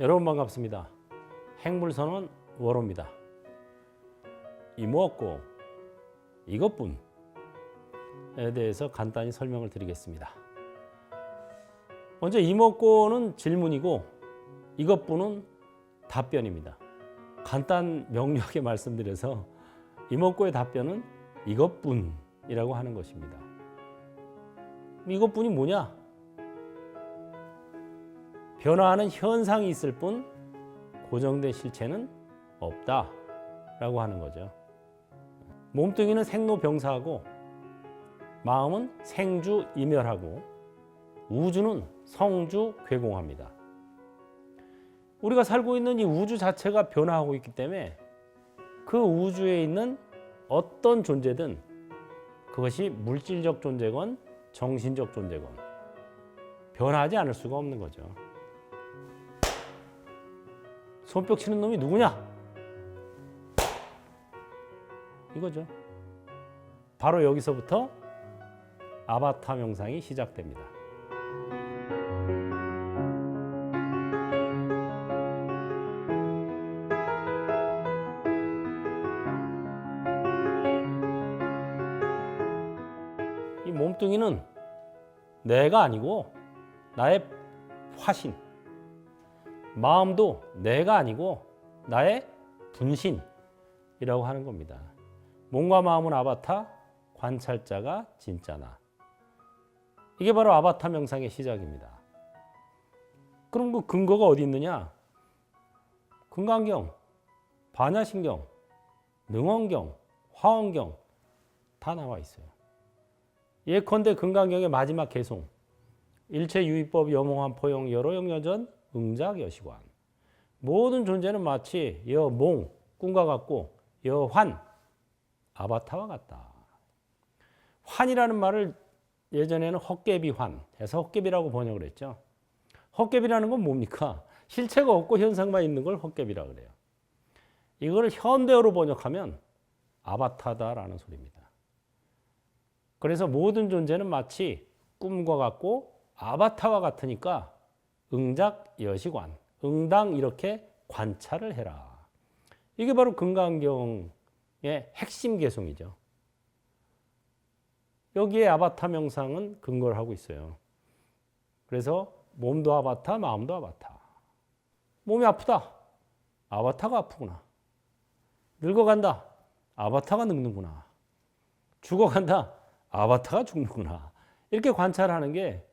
여러분 반갑습니다. 행물선언 월호입니다. 이모없고 이것뿐에 대해서 간단히 설명을 드리겠습니다. 먼저 이모없고는 질문이고 이것뿐은 답변입니다. 간단 명료하게 말씀드려서 이모없고의 답변은 이것뿐이라고 하는 것입니다. 이것뿐이 뭐냐? 변화하는 현상이 있을 뿐 고정된 실체는 없다 라고 하는 거죠. 몸뚱이는 생로병사하고 마음은 생주 이멸하고 우주는 성주 괴공합니다. 우리가 살고 있는 이 우주 자체가 변화하고 있기 때문에 그 우주에 있는 어떤 존재든 그것이 물질적 존재건 정신적 존재건 변하지 않을 수가 없는 거죠. 손뼉 치는 놈이 누구냐? 이거죠. 바로 여기서부터 아바타 명상이 시작됩니다. 이 몸뚱이는 내가 아니고 나의 화신, 마음도 내가 아니고 나의 분신이라고 하는 겁니다. 몸과 마음은 아바타, 관찰자가 진짜나. 이게 바로 아바타 명상의 시작입니다. 그럼 그 근거가 어디 있느냐? 금강경, 반야신경, 능원경, 화원경 다 나와 있어요. 예컨대 금강경의 마지막 개송 일체 유의법 여몽한 포용 여로영여전 응작 여시관 모든 존재는 마치 여몽 꿈과 같고 여환 아바타와 같다. 환이라는 말을 예전에는 헛개비환 해서 헛개비라고 번역을 했죠. 헛개비라는 건 뭡니까? 실체가 없고 현상만 있는 걸 헛개비라 그래요. 이걸 현대어로 번역하면 아바타다라는 소리입니다. 그래서 모든 존재는 마치 꿈과 같고 아바타와 같으니까 응작 여시관, 응당 이렇게 관찰을 해라. 이게 바로 금강경의 핵심 개송이죠. 여기에 아바타 명상은 근거를 하고 있어요. 그래서 몸도 아바타, 마음도 아바타. 몸이 아프다. 아바타가 아프구나. 늙어간다. 아바타가 늙는구나. 죽어간다. 아바타가 죽는구나. 이렇게 관찰하는 게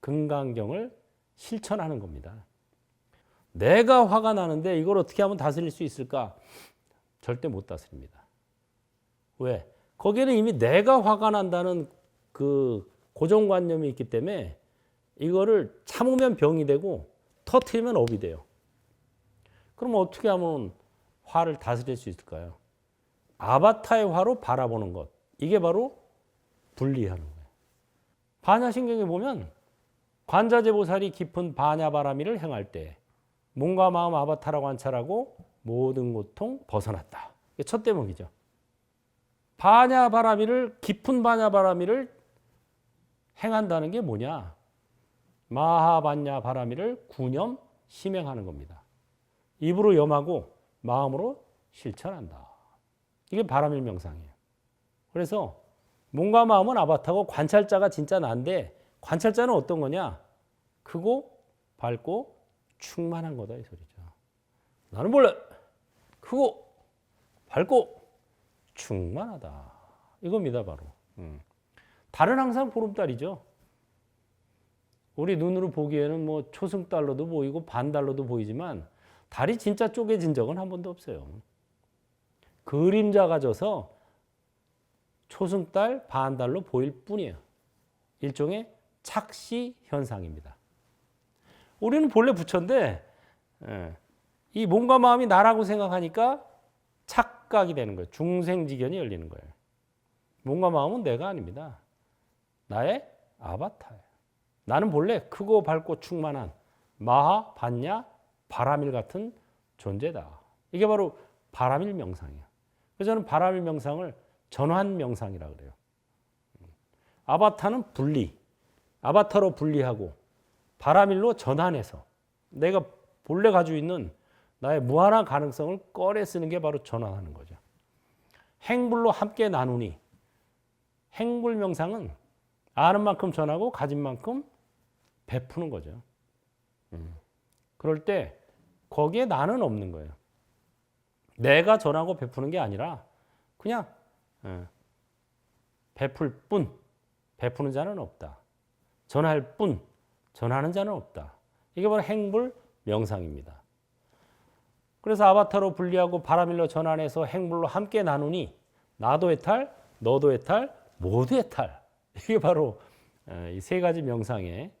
금강경을 실천하는 겁니다. 내가 화가 나는데 이걸 어떻게 하면 다스릴 수 있을까? 절대 못 다스립니다. 왜? 거기에는 이미 내가 화가 난다는 그 고정관념이 있기 때문에 이거를 참으면 병이 되고 터트리면 업이 돼요. 그럼 어떻게 하면 화를 다스릴 수 있을까요? 아바타의 화로 바라보는 것. 이게 바로 분리하는 거예요. 반야신경에 보면 관자재보살이 깊은 반야바라미를 행할 때 몸과 마음 아바타라고 관찰하고 모든 고통 벗어났다. 이게 첫 대목이죠. 반야바라미를 깊은 반야바라미를 행한다는 게 뭐냐? 마하반야 바라미를 구념 심행하는 겁니다. 입으로 염하고 마음으로 실천한다. 이게 바라밀 명상이에요. 그래서 몸과 마음은 아바타고 관찰자가 진짜 난데 관찰자는 어떤 거냐? 크고 밝고 충만한 거다 이 소리죠. 나는 몰래 크고 밝고 충만하다. 이겁니다 바로. 음. 달은 항상 보름달이죠. 우리 눈으로 보기에는 뭐 초승달로도 보이고 반달로도 보이지만 달이 진짜 쪼개진 적은 한 번도 없어요. 그림자가 져서 초승달, 반달로 보일 뿐이에요. 일종의 착시 현상입니다. 우리는 본래 부처인데 예, 이 몸과 마음이 나라고 생각하니까 착각이 되는 거예요. 중생지견이 열리는 거예요. 몸과 마음은 내가 아닙니다. 나의 아바타예요. 나는 본래 크고 밝고 충만한 마하, 반야, 바라밀 같은 존재다. 이게 바로 바라밀 명상이에요. 그래서 저는 바라밀 명상을 전환 명상이라 그래요. 아바타는 분리, 아바타로 분리하고 바라밀로 전환해서 내가 본래 가지고 있는 나의 무한한 가능성을 꺼내 쓰는 게 바로 전환하는 거죠. 행불로 함께 나누니 행불 명상은 아는 만큼 전하고 가진 만큼 베푸는 거죠. 음. 그럴 때 거기에 나는 없는 거예요. 내가 전하고 베푸는 게 아니라 그냥 예, 베풀 뿐 베푸는 자는 없다. 전할 뿐 전하는 자는 없다. 이게 바로 행불 명상입니다. 그래서 아바타로 분리하고 바라밀로 전환해서 행불로 함께 나누니 나도 해탈, 너도 해탈, 모두 해탈. 이게 바로 이 세 가지 명상의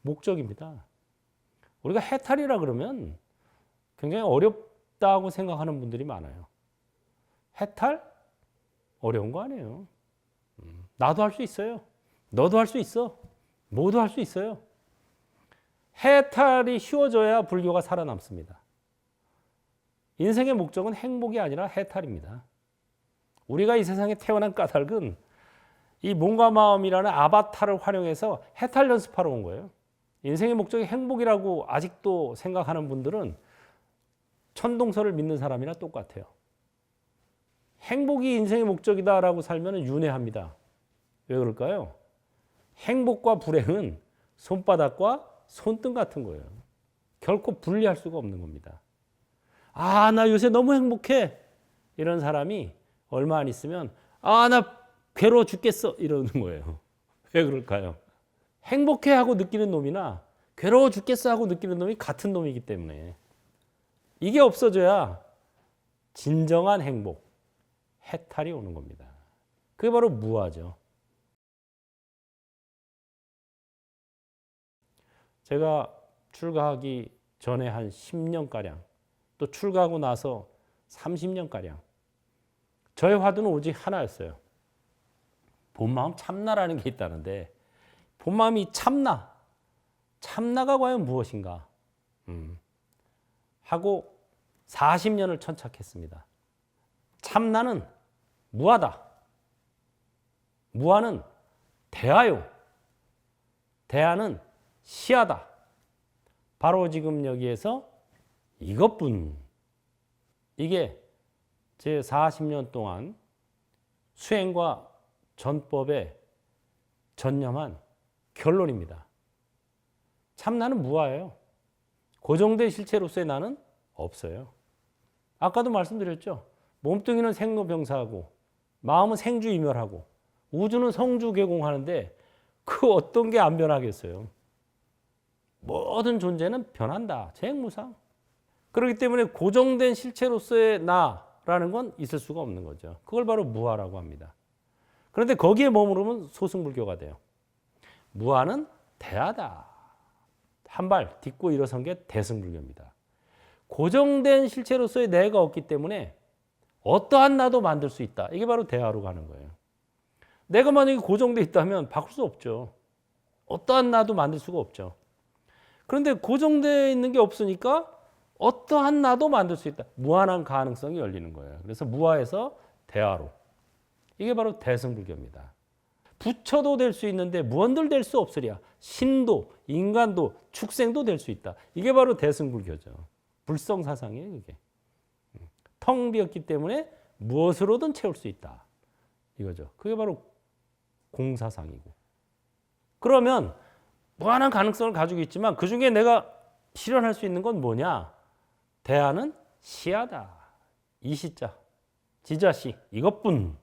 목적입니다. 우리가 해탈이라 그러면 굉장히 어렵다고 생각하는 분들이 많아요. 해탈? 어려운 거 아니에요. 음, 나도 할 수 있어요. 너도 할 수 있어. 모두 할 수 있어요. 해탈이 쉬워져야 불교가 살아남습니다. 인생의 목적은 행복이 아니라 해탈입니다. 우리가 이 세상에 태어난 까닭은 이 몸과 마음이라는 아바타를 활용해서 해탈 연습하러 온 거예요. 인생의 목적이 행복이라고 아직도 생각하는 분들은 천동설을 믿는 사람이나 똑같아요. 행복이 인생의 목적이다라고 살면 윤회합니다. 왜 그럴까요? 행복과 불행은 손바닥과 손등 같은 거예요. 결코 분리할 수가 없는 겁니다. 아, 나 요새 너무 행복해. 이런 사람이 얼마 안 있으면 아, 나 괴로워 죽겠어. 이러는 거예요. 왜 그럴까요? 행복해 하고 느끼는 놈이나 괴로워 죽겠어 하고 느끼는 놈이 같은 놈이기 때문에 이게 없어져야 진정한 행복, 해탈이 오는 겁니다. 그게 바로 무아죠. 제가 출가하기 전에 한 10년가량, 또 출가하고 나서 30년가량, 저의 화두는 오직 하나였어요. 본마음 참나라는 게 있다는데, 본마음이 참나, 참나가 과연 무엇인가? 음. 하고 40년을 천착했습니다. 참나는 무하다. 무하는 대하요. 대하는 시하다. 바로 지금 여기에서 이것뿐. 이게 제 40년 동안 수행과 전법에 전념한 결론입니다. 참나는 무아예요. 고정된 실체로서의 나는 없어요. 아까도 말씀드렸죠. 몸뚱이는 생로병사하고 마음은 생주이멸하고 우주는 성주개공하는데 그 어떤 게 안 변하겠어요. 모든 존재는 변한다. 재행무상. 그렇기 때문에 고정된 실체로서의 나라는 건 있을 수가 없는 거죠. 그걸 바로 무아라고 합니다. 그런데 거기에 머무르면 소승불교가 돼요. 무아는 대하다. 한 발 딛고 일어선 게 대승불교입니다. 고정된 실체로서의 내가 없기 때문에 어떠한 나도 만들 수 있다. 이게 바로 대하로 가는 거예요. 내가 만약에 고정돼 있다면 바꿀 수 없죠. 어떠한 나도 만들 수가 없죠. 그런데 고정되어 있는 게 없으니까 어떠한 나도 만들 수 있다. 무한한 가능성이 열리는 거예요. 그래서 무아에서 대화로. 이게 바로 대승불교입니다. 부처도 될 수 있는데 무언들 될 수 없으랴. 신도, 인간도, 축생도 될 수 있다. 이게 바로 대승불교죠. 불성사상이에요, 그게. 텅 비었기 때문에 무엇으로든 채울 수 있다. 이거죠. 그게 바로 공사상이고. 그러면 무한한 가능성을 가지고 있지만 그 중에 내가 실현할 수 있는 건 뭐냐? 대안은 시하다. 이시자. 지자시. 이것뿐.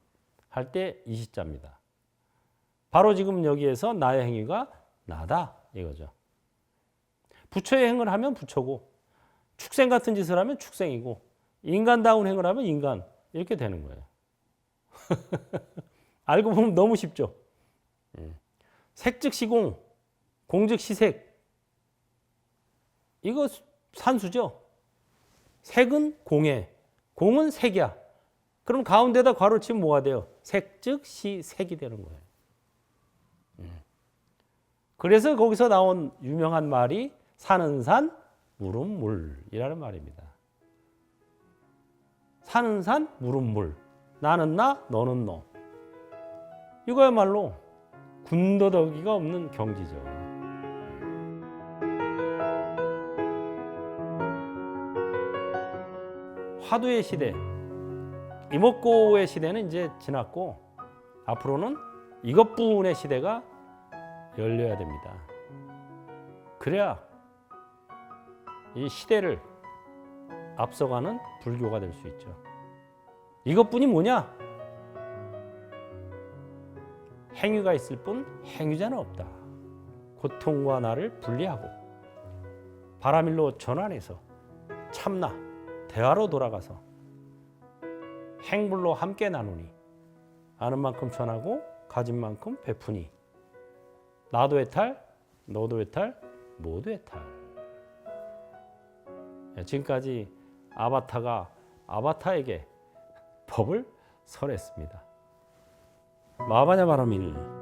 할 때 이시자입니다. 바로 지금 여기에서 나의 행위가 나다. 이거죠. 부처의 행을 하면 부처고, 축생 같은 짓을 하면 축생이고, 인간다운 행을 하면 인간. 이렇게 되는 거예요. 알고 보면 너무 쉽죠. 예. 색즉 시공, 공즉 시색. 이거 산수죠. 색은 공해, 공은 색이야. 그럼 가운데다 괄호 치면 뭐가 돼요? 색 즉 시색이 되는 거예요. 음. 그래서 거기서 나온 유명한 말이 사는 산, 물은 물이라는 말입니다. 사는 산, 물은 물. 나는 나, 너는 너. 이거야말로 군더더기가 없는 경지죠. 화두의 시대, 이목고의 시대는 이제 지났고 앞으로는 이것뿐의 시대가 열려야 됩니다. 그래야 이 시대를 앞서가는 불교가 될 수 있죠. 이것뿐이 뭐냐? 행위가 있을 뿐 행위자는 없다. 고통과 나를 분리하고 바라밀로 전환해서 참나 대화로 돌아가서 행불로 함께 나누니 아는 만큼 전하고 가진 만큼 베푸니 나도 해탈 너도 해탈 모두 해탈. 예, 지금까지 아바타가 아바타에게 법을 설했습니다. 마바냐 바라밀